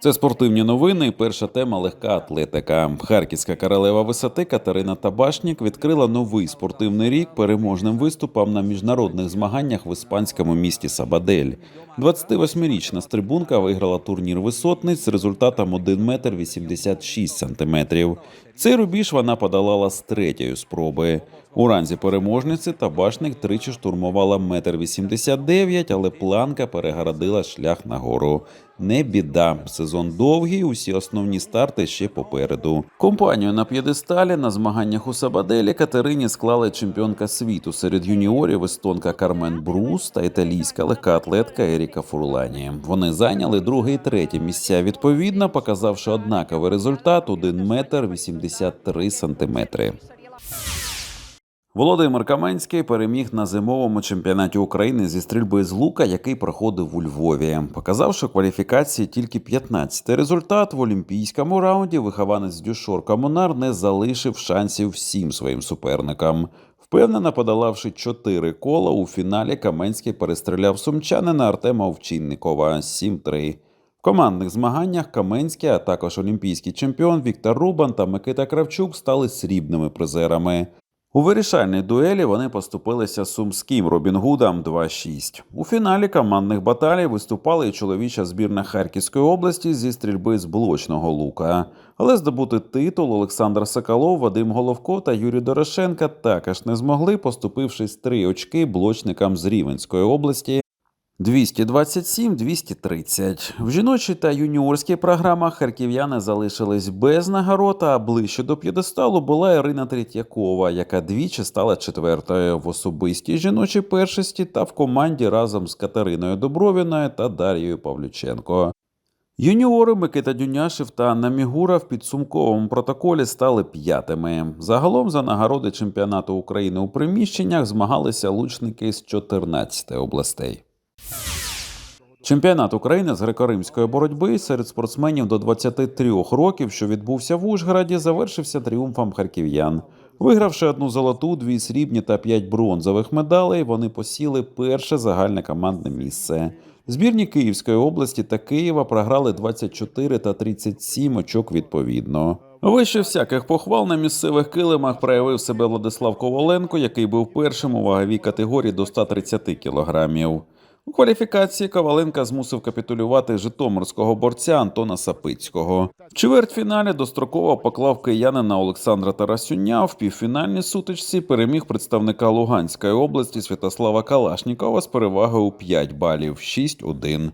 Це спортивні новини. Перша тема легка атлетика. Харківська королева висоти Катерина Табашнік відкрила новий спортивний рік переможним виступом на міжнародних змаганнях в іспанському місті Сабадель. 28-річна стрибунка виграла турнір висотниць з результатом 1 метр 86 сантиметрів. Цей рубіж вона подолала з третьої спроби. У ранзі переможниці Табашник тричі штурмувала метр 89, але планка перегородила шлях нагору. Не біда. Сезон довгий, усі основні старти ще попереду. Компанію на п'єдесталі на змаганнях у Сабаделі Катерині склали чемпіонка світу серед юніорів естонка Кармен Брус та італійська легкоатлетка Еріка Фурлані. Вони зайняли друге і третє місця відповідно, показавши однаковий результат 1 метр 83 сантиметри. Володимир Каменський переміг на зимовому чемпіонаті України зі стрільби з лука, який проходив у Львові. Показавши кваліфікації тільки 15-й результат в олімпійському раунді, вихованець Дюшор Комунар не залишив шансів всім своїм суперникам. Впевнено подолавши чотири кола у фіналі, Каменський перестріляв сумчанина Артема Овчинникова 7-3. В командних змаганнях Каменський, а також олімпійський чемпіон Віктор Рубан та Микита Кравчук стали срібними призерами. У вирішальній дуелі вони поступилися сумським Робінгудам 2-6. У фіналі командних баталій виступала і чоловіча збірна Харківської області зі стрільби з блочного лука. Але здобути титул Олександр Соколов, Вадим Головко та Юрій Дорошенка також не змогли, поступившись три очки блочникам з Рівенської області 227-230. В жіночій та юніорській програмах харків'яни залишились без нагород, а ближче до п'єдесталу була Ірина Третьякова, яка двічі стала четвертою в особистій жіночій першості та в команді разом з Катериною Добровіною та Дар'єю Павлюченко. Юніори Микита Дюняшев та Анна Мігура в підсумковому протоколі стали п'ятими. Загалом за нагороди чемпіонату України у приміщеннях змагалися лучники з 14 областей. Чемпіонат України з греко-римської боротьби серед спортсменів до 23 років, що відбувся в Ужгороді, завершився тріумфом харків'ян. Вигравши одну золоту, дві срібні та п'ять бронзових медалей, вони посіли перше загальне командне місце. Збірні Київської області та Києва програли 24 та 37 очок відповідно. Вище всяких похвал на місцевих килимах проявив себе Владислав Коваленко, який був першим у ваговій категорії до 130 кілограмів. У кваліфікації Коваленка змусив капітулювати житомирського борця Антона Сапицького. В чвертьфіналі достроково поклав киянина Олександра Тарасюня. В півфінальній сутичці переміг представника Луганської області Святослава Калашнікова з перевагою у 5 балів 6-1.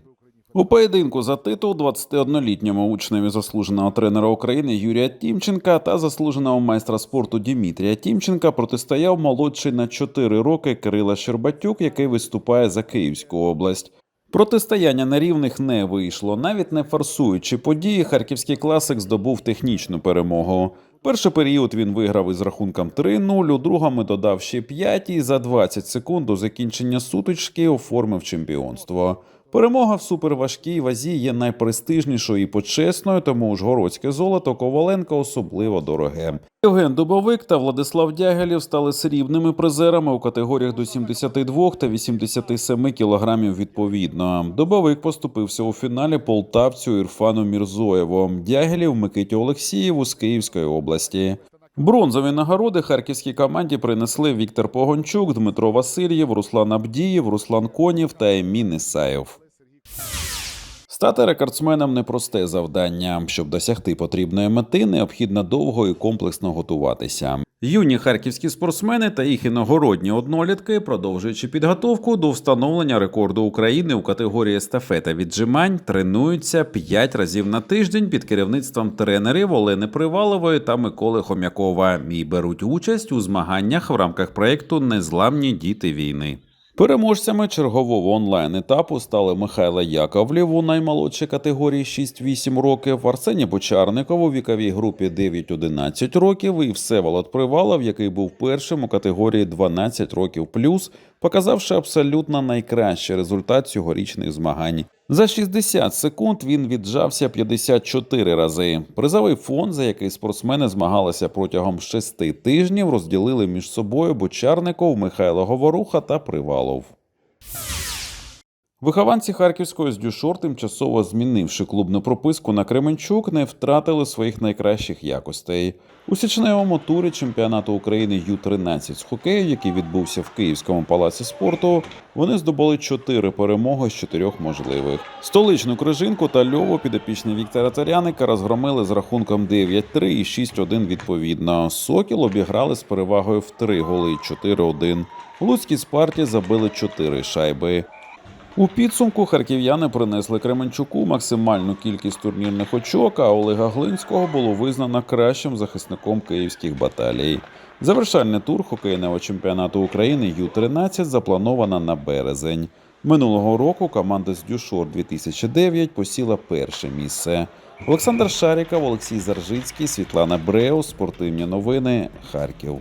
У поєдинку за титул 21-літньому учневі заслуженого тренера України Юрія Тімченка та заслуженого майстра спорту Дмитрія Тімченка протистояв молодший на 4 роки Кирила Щербатюк, який виступає за Київську область. Протистояння на рівних не вийшло. Навіть не форсуючи події, харківський класик здобув технічну перемогу. Перший період він виграв із рахунком 3-0, у другому додав ще 5 і за 20 секунд до закінчення сутички оформив чемпіонство. Перемога в суперважкій вазі є найпрестижнішою і почесною, тому ужгородське золото Коваленка особливо дороге. Євген Дубовик та Владислав Дягелєв стали срібними призерами у категоріях до 72 та 87 кілограмів відповідно. Дубовик поступився у фіналі полтавцю Ірфану Мірзоєву, Дягелєв Микиті Олексієву з Київської області. Бронзові нагороди харківській команді принесли Віктор Погончук, Дмитро Васильєв, Руслан Абдієв, Руслан Конів та Емін Ісаєв. Стати рекордсменом непросте завдання. Щоб досягти потрібної мети, необхідно довго і комплексно готуватися. Юні харківські спортсмени та їх іногородні однолітки, продовжуючи підготовку до встановлення рекорду України у категорії естафета віджимань, тренуються 5 разів на тиждень під керівництвом тренерів Олени Привалової та Миколи Хом'якова і беруть участь у змаганнях в рамках проєкту Незламні діти війни. Переможцями чергового онлайн етапу стали Михайло Яковлів у наймолодшій категорії 6-8 років, Арсеній Бочарников у віковій групі 9-11 років і Всеволод Привалов, який був першим у категорії 12 років плюс, показавши абсолютно найкращий результат цьогорічних змагань. За 60 секунд він віджався 54 рази. Призовий фонд, за який спортсмени змагалися протягом 6 тижнів, розділили між собою Бочарников, Михайло Говоруха та Привалов. Вихованці Харківської з Дюшор, тимчасово змінивши клубну прописку на Кременчук, не втратили своїх найкращих якостей. У січневому турі чемпіонату України Ю-13 з хокею, який відбувся в Київському палаці спорту, вони здобули чотири перемоги з чотирьох можливих. Столичну крижинку та льову підопічні Віктора Таряника розгромили з рахунком 9-3 і 6-1 відповідно. Сокіл обіграли з перевагою в три голи і 4-1. У Луцькій спарті забили чотири шайби. У підсумку харків'яни принесли Кременчуку максимальну кількість турнірних очок, а Олега Глинського було визнано кращим захисником київських баталій. Завершальний тур хокейного чемпіонату України Ю-13 заплановано на березень. Минулого року команда з Дюшор 2009 посіла перше місце. Олександр Шаріков, Олексій Заржицький, Світлана Бреус, Спортивні новини, Харків.